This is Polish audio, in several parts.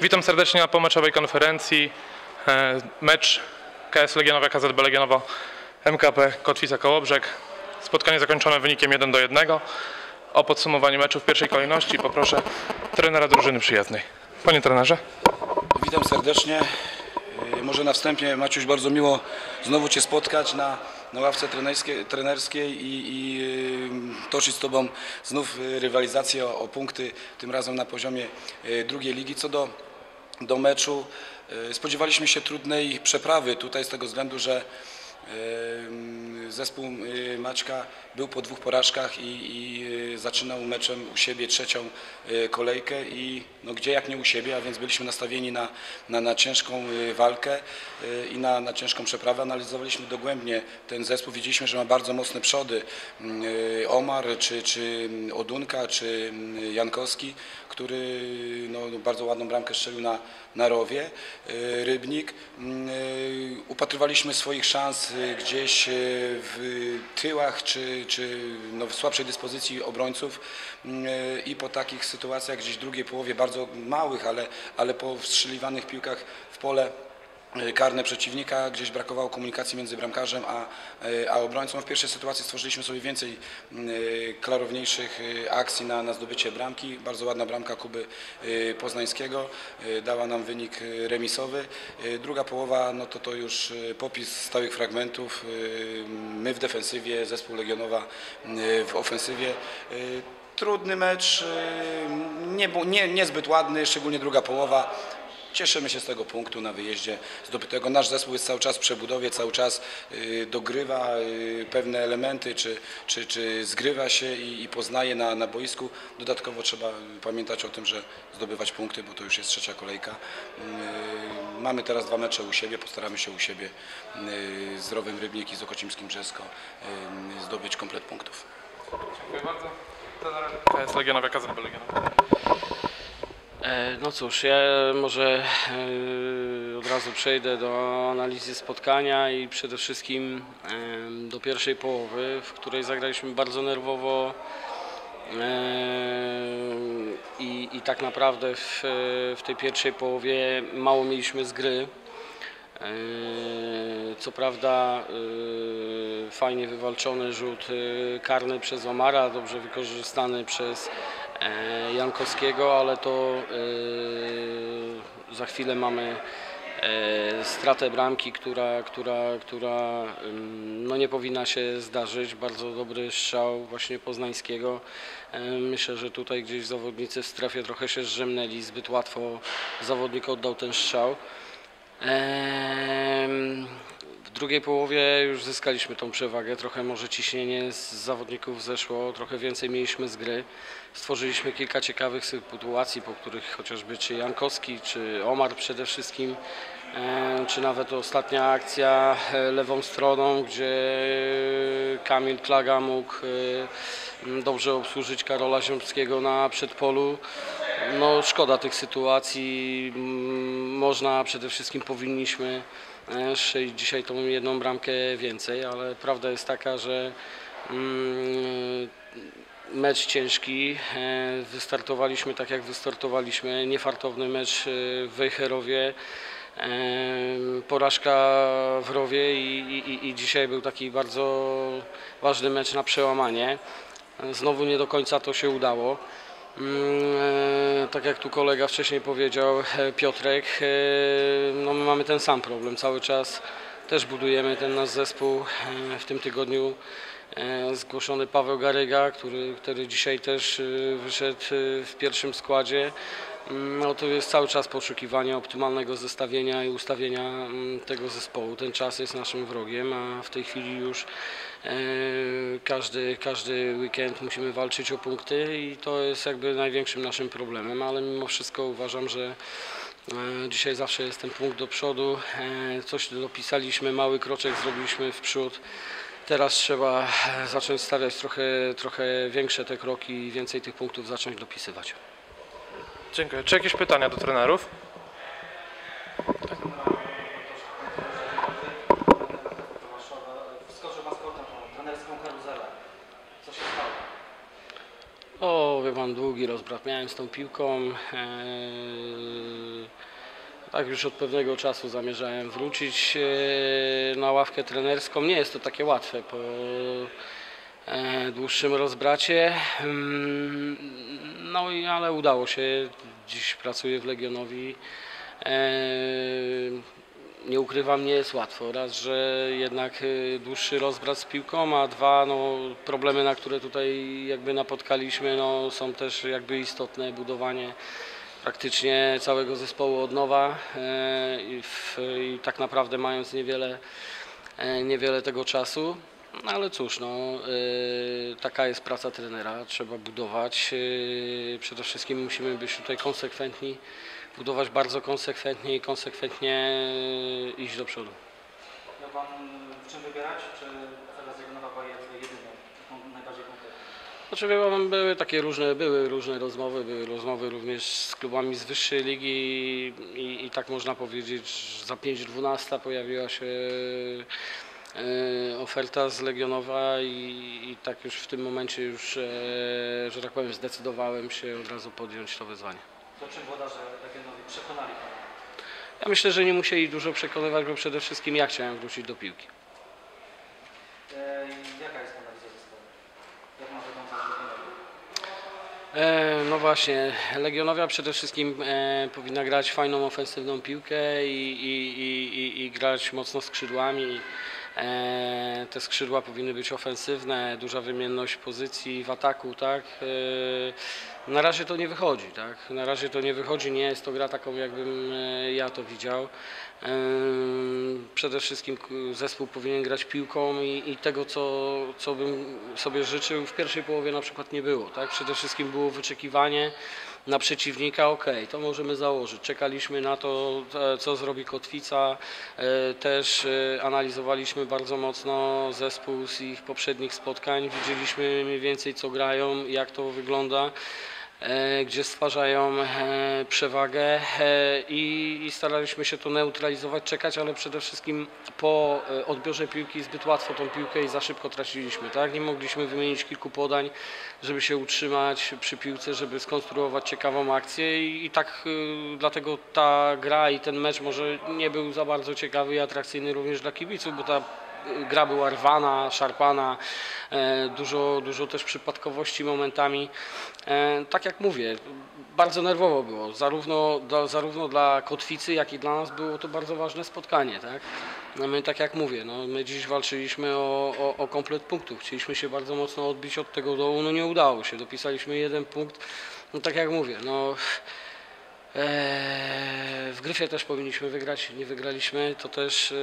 Witam serdecznie na pomeczowej konferencji. E, Mecz KS Legionowa, KZB Legionowa, MKP Kotwica Kołobrzeg. Spotkanie zakończone wynikiem 1 do 1. O podsumowanie meczu w pierwszej kolejności poproszę trenera drużyny przyjaznej. Panie trenerze. Witam serdecznie. Yy, Może na wstępie, Maciuś, bardzo miło znowu Cię spotkać na, na ławce trenerskiej, trenerskiej i, i yy, toczyć z Tobą znów rywalizację o, o punkty, tym razem na poziomie drugiej ligi. Co do, do meczu, yy, spodziewaliśmy się trudnej przeprawy tutaj z tego względu, że zespół Maćka był po dwóch porażkach i, i yy, zaczynał meczem u siebie trzecią yy, kolejkę i no gdzie jak nie u siebie, a więc byliśmy nastawieni na, na, na ciężką yy, walkę i na, na ciężką przeprawę. Analizowaliśmy dogłębnie ten zespół, widzieliśmy, że ma bardzo mocne przody. Omar, czy, czy Odunka, czy Jankowski, który no, bardzo ładną bramkę strzelił na, na rowie. Yy, Rybnik. Yy, Upatrywaliśmy swoich szans yy, gdzieś w tyłach, czy, czy no, w słabszej dyspozycji obrońców yy, i po takich sytuacjach gdzieś w drugiej połowie, bardzo małych, ale, ale po wstrzeliwanych piłkach w pole karne przeciwnika, gdzieś brakowało komunikacji między bramkarzem a, y, a obrońcą. W pierwszej sytuacji stworzyliśmy sobie więcej y, klarowniejszych y, akcji na, na zdobycie bramki. Bardzo ładna bramka Kuby Poznańskiego dała nam wynik remisowy. Druga połowa no to, to już popis stałych fragmentów. My w defensywie, zespół Legionowa w ofensywie. Trudny mecz, nie, nie, niezbyt ładny, szczególnie druga połowa. Cieszymy się z tego punktu na wyjeździe zdobytego. Nasz zespół jest cały czas w przebudowie, cały czas y, dogrywa y, pewne elementy, czy, czy, czy zgrywa się i, i poznaje na, na boisku. Dodatkowo trzeba pamiętać o tym, że zdobywać punkty, bo to już jest trzecia kolejka. Y, Mamy teraz dwa mecze u siebie, postaramy się u siebie z Rowem Rybnik i z Okocimskim Brzesko zdobyć komplet punktów. Dziękuję bardzo. Trener KS Legionowa, KZB Legionowa. E, No cóż, ja może e, od razu przejdę do analizy spotkania i przede wszystkim do pierwszej połowy, w której zagraliśmy bardzo nerwowo i, i tak naprawdę w, w tej pierwszej połowie mało mieliśmy z gry. E, Co prawda fajnie wywalczony rzut karny przez Omara, dobrze wykorzystany przez Jankowskiego, ale to e, za chwilę mamy e, stratę bramki, która, która, która no nie powinna się zdarzyć. Bardzo dobry strzał właśnie Poznańskiego. E, Myślę, że tutaj gdzieś zawodnicy w strefie trochę się zrzemnęli, zbyt łatwo zawodnik oddał ten strzał. Drugiej połowie już zyskaliśmy tą przewagę, trochę może ciśnienie z zawodników zeszło, trochę więcej mieliśmy z gry. Stworzyliśmy kilka ciekawych sytuacji, po których chociażby czy Jankowski, czy Omar przede wszystkim, e, czy nawet ostatnia akcja e, lewą stroną, gdzie Kamil Klaga mógł e, dobrze obsłużyć Karola Ziąbskiego na przedpolu. No szkoda tych sytuacji. Można, przede wszystkim powinniśmy dzisiaj tą jedną bramkę więcej, ale prawda jest taka, że mm, mecz ciężki. e, Wystartowaliśmy tak jak wystartowaliśmy. Niefartowny mecz e, w Wejherowie. e, Porażka w Rowie i, i, i dzisiaj był taki bardzo ważny mecz na przełamanie. Znowu nie do końca to się udało. Mm, e, Tak jak tu kolega wcześniej powiedział, e, Piotrek, e, no my mamy ten sam problem. Cały czas też budujemy ten nasz zespół. W tym tygodniu zgłoszony Paweł Garyga, który, który dzisiaj też wyszedł w pierwszym składzie. Mm, No to jest cały czas poszukiwanie optymalnego zestawienia i ustawienia mm, tego zespołu. Ten czas jest naszym wrogiem, a w tej chwili już e, każdy, każdy weekend musimy walczyć o punkty i to jest jakby największym naszym problemem, ale mimo wszystko uważam, że e, dzisiaj zawsze jest ten punkt do przodu. E, Coś dopisaliśmy, mały kroczek zrobiliśmy w przód. Teraz trzeba zacząć stawiać trochę, trochę większe te kroki i więcej tych punktów zacząć dopisywać. Dziękuję. Czy jakieś pytania do trenerów? Wskoczył maskotem tą trenerską karuzelę. Co się stało? O, wie pan, długi rozbrat miałem z tą piłką. Eee, Tak, już od pewnego czasu zamierzałem wrócić e, na ławkę trenerską. Nie jest to takie łatwe e, dłuższym rozbracie. Mm, No i ale udało się. Dziś pracuję w Legionowi. E, Nie ukrywam, nie jest łatwo. Raz, że jednak e, dłuższy rozbrat z piłką, a dwa, no, problemy, na które tutaj jakby napotkaliśmy, no, są też jakby istotne. Budowanie praktycznie całego zespołu od nowa e, i, w, i tak naprawdę mając niewiele, e, niewiele tego czasu. No ale cóż, no, e, taka jest praca trenera, trzeba budować. e, Przede wszystkim musimy być tutaj konsekwentni, budować bardzo konsekwentnie i konsekwentnie e, iść do przodu. Miał Pan w czym wybierać, czy teraz Legionowa była jedyną, taką najbardziej konkretną? Znaczy wie pan, były takie różne, były różne rozmowy, były rozmowy również z klubami z wyższej ligi i, i tak można powiedzieć, że za 5-12 pojawiła się oferta z Legionowa i, i tak już w tym momencie już, e, że tak powiem, zdecydowałem się od razu podjąć to wyzwanie. To czym włodarze Legionowi przekonali Pana? Ja myślę, że nie musieli dużo przekonywać, bo przede wszystkim ja chciałem wrócić do piłki. E, jaka jest Pana wizja zespołu? Jak ma wyglądać Legionowi? E, no właśnie, Legionowia przede wszystkim e, powinna grać fajną, ofensywną piłkę i, i, i grać mocno skrzydłami. E, te skrzydła powinny być ofensywne, duża wymienność pozycji w ataku, tak? Na razie to nie wychodzi, tak? Na razie to nie wychodzi, nie jest to gra taką, jakbym e, ja to widział. Przede wszystkim zespół powinien grać piłką i, i tego, co, co bym sobie życzył, w pierwszej połowie na przykład nie było. Tak? Przede wszystkim było wyczekiwanie na przeciwnika, ok, to możemy założyć. Czekaliśmy na to, e, co zrobi Kotwica. E, Też analizowaliśmy bardzo mocno zespół z ich poprzednich spotkań. Widzieliśmy mniej więcej, co grają, jak to wygląda gdzie stwarzają e, przewagę e, i, staraliśmy się to neutralizować, czekać, ale przede wszystkim po e, odbiorze piłki zbyt łatwo tą piłkę i za szybko traciliśmy. Tak? Nie mogliśmy wymienić kilku podań, żeby się utrzymać przy piłce, żeby skonstruować ciekawą akcję i, i tak e, dlatego ta gra i ten mecz może nie był za bardzo ciekawy i atrakcyjny również dla kibiców, bo ta gra była rwana, szarpana, e, dużo, dużo też przypadkowości momentami. E, Tak jak mówię, bardzo nerwowo było, zarówno, dla- zarówno dla Kotwicy, jak i dla nas było to bardzo ważne spotkanie. Tak? No my, tak jak mówię, no my dziś walczyliśmy o, o, o komplet punktów, chcieliśmy się bardzo mocno odbić od tego dołu, no nie udało się, dopisaliśmy jeden punkt, no tak jak mówię, no Eee, W Gryfie też powinniśmy wygrać, nie wygraliśmy. To też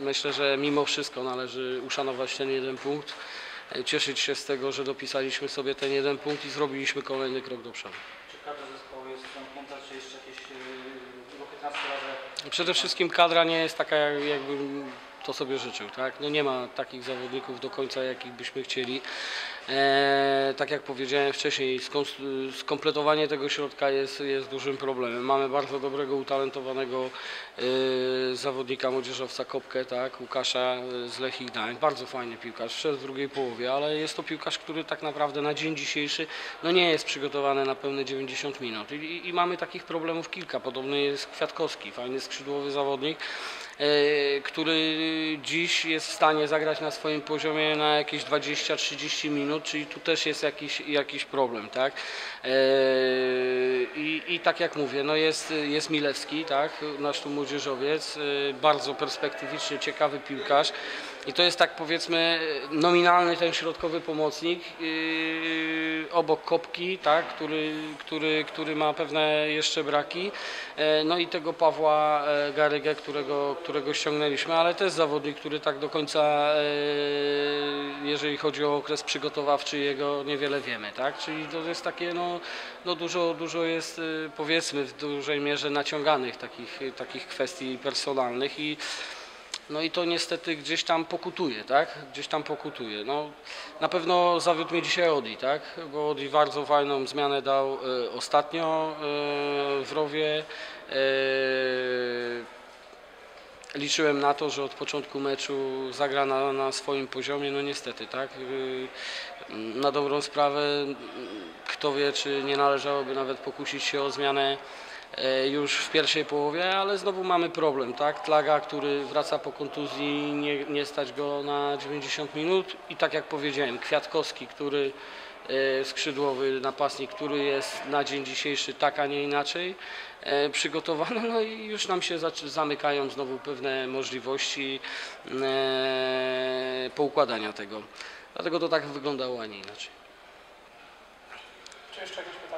myślę, że mimo wszystko należy uszanować ten jeden punkt. e, Cieszyć się z tego, że dopisaliśmy sobie ten jeden punkt i zrobiliśmy kolejny krok do przodu. Czy kadra zespołu jest zamknięta, czy jeszcze jakieś e, było 15 razy? Przede wszystkim kadra nie jest taka, jak- jakbym to sobie życzył. Tak? No nie ma takich zawodników do końca, jakich byśmy chcieli. E, tak jak powiedziałem wcześniej, skompletowanie tego środka jest, jest dużym problemem. Mamy bardzo dobrego, utalentowanego e, zawodnika, młodzieżowca Kopkę, tak? Łukasza e, z Lechii Gdańsk. Bardzo fajny piłkarz, wszedł w drugiej połowie, ale jest to piłkarz, który tak naprawdę na dzień dzisiejszy no nie jest przygotowany na pełne 90 minut. I, i, i mamy takich problemów kilka. Podobny jest Kwiatkowski, fajny skrzydłowy zawodnik, e, który dziś jest w stanie zagrać na swoim poziomie na jakieś 20-30 minut, czyli tu też jest jakiś, jakiś problem, tak? E, I, I tak jak mówię, no jest, jest Milewski, tak? Nasz tu młodzieżowiec, e, bardzo perspektywiczny, ciekawy piłkarz. I to jest tak powiedzmy nominalny ten środkowy pomocnik yy, obok Kopki, tak, który, który, który ma pewne jeszcze braki. E, No i tego Pawła e, Garygę, którego, którego ściągnęliśmy, ale też zawodnik, który tak do końca, e, jeżeli chodzi o okres przygotowawczy jego, niewiele wiemy, tak? Czyli to jest takie, no, no dużo, dużo jest e, powiedzmy w dużej mierze naciąganych takich, takich kwestii personalnych i no i to niestety gdzieś tam pokutuje, tak? Gdzieś tam pokutuje. No, na pewno zawiódł mnie dzisiaj Odi, tak? Bo Odi bardzo fajną zmianę dał e, ostatnio e, w Rowie. E, liczyłem na to, że od początku meczu zagra na, na swoim poziomie, no niestety, tak? E, na dobrą sprawę, kto wie, czy nie należałoby nawet pokusić się o zmianę już w pierwszej połowie, ale znowu mamy problem, tak? Tlaga, który wraca po kontuzji, nie, nie stać go na 90 minut i tak jak powiedziałem, Kwiatkowski, który e, skrzydłowy napastnik, który jest na dzień dzisiejszy tak, a nie inaczej e, przygotowany, no i już nam się zamykają znowu pewne możliwości e, poukładania tego. Dlatego to tak wyglądało, a nie inaczej. Czy jeszcze jakieś pytania?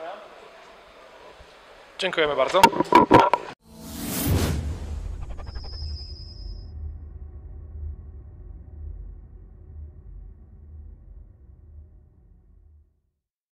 Dziękujemy bardzo.